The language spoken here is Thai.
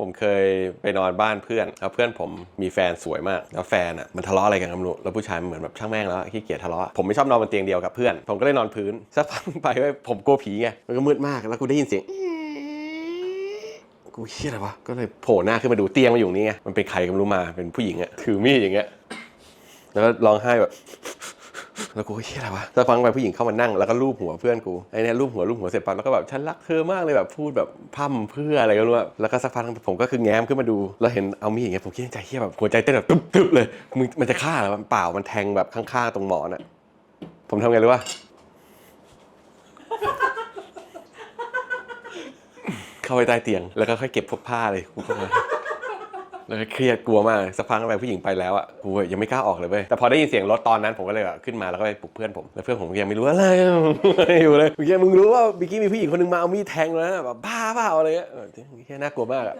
ผมเคยไปนอนบ้านเพื่อนแล้วเพื่อนผมมีแฟนสวยมาก แล้วแฟนอะมันทะเลาะอะไรกันกันไม่รู้แล้วผู้ชายมันเหมือนแบบช่างแม่งแล้วขี้เกียจทะเลาะผมไม่ชอบนอนบนเตียงเดียวกับเพื่อน ผมก็เลยนอนพื้นสักพักไปเว้ยผมกลัวผีไงมันก็มืดมากแล้วกูได้ยินเสียงกูเฮียอะไรวะก็เลยโผล่หน้าขึ้นมาดูเตียงมาอยู่นี่ไงมันเป็นใครก็ไม่รู้มาเป็นผู้หญิงอะถือมีดอย่างเงี้ยแล้วก็ร้องไห้แบบ แล้วกูเฮียอะไรวะสักพักไปผู้หญิงเข้ามานั่งแล้วก็ลูบหัวเพื่อนกูไอ้เนี่ยลูบหัวลูบหัวเสร็จปั๊บแล้วก็แบบฉันรักเธอมากเลยแบบพูดแบบพร่ำเพื่ออะไรก็รู้อะแล้วก็สักพักผมก็คือแง้มขึ้นมาดูแล้วเห็นเอามีดอย่างเงี้ยผมคิดในใจเฮียแบบหัวใจเต้นแบบตุ๊บตุ๊บเลยมึงมันจะฆ่าเหรอมันเปล่ามันแทงแบบข้างๆตรงหมอนอะผมทำไงรู้ป่ะเข้าไปใต้เตียงแล้วก็ค่อยเก็บพวกผ้าเลยกูเข้ามา แล้วก็เครียดกลัวมากสักพักไปผู้หญิงไปแล้วอะกูยังไม่กล้าออกเลยเว้ยแต่พอได้ยินเสียงรถตอนนั้นผมก็เลยอะขึ้นมาแล้วก็ไปปลุกเพื่อนผมแล้วเพื่อนผมยังไม่รู้อะไรอยู่เลยเมื่อกี้มึงรู้ว่าบิกกี้มีผู้หญิงคนนึงมาเอามีดแทงแล้วแบบบ้าเปล่าอะไรเงี้ยเฮียน่ากลัวมากอะ